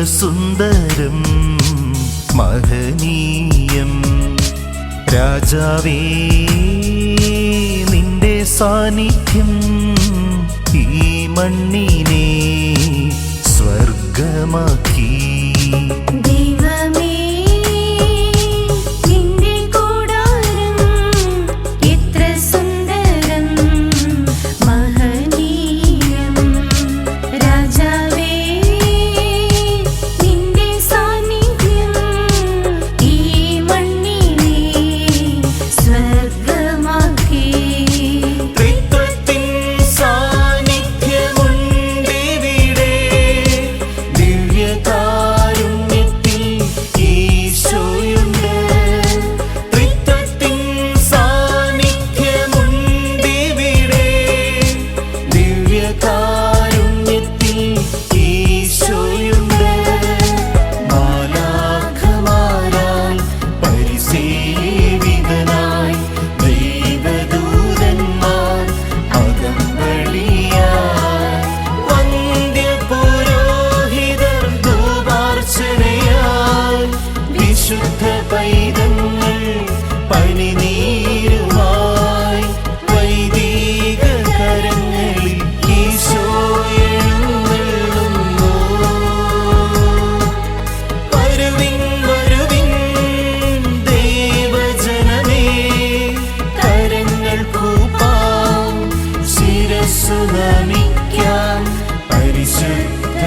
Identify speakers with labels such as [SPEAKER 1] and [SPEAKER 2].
[SPEAKER 1] സുന്ദരം മഹനീയം. രാജാവേ നിന്റെ സാന്നിധ്യം ഈ മണ്ണിനെ സ്വർഗമാക്കി. വിശുദ്ധ പൈതങ്ങൾ പണിനീരുമായി വൈദിക കരങ്ങളിൽ ഈശോയെഴുന്നള്ളുന്നു വരുവിൻ വരുവിൻ ദേവജനമേ കരങ്ങൾ കൂപ്പാം ശിരസ്സു നമിക്കാൻ പരിശുദ്ധ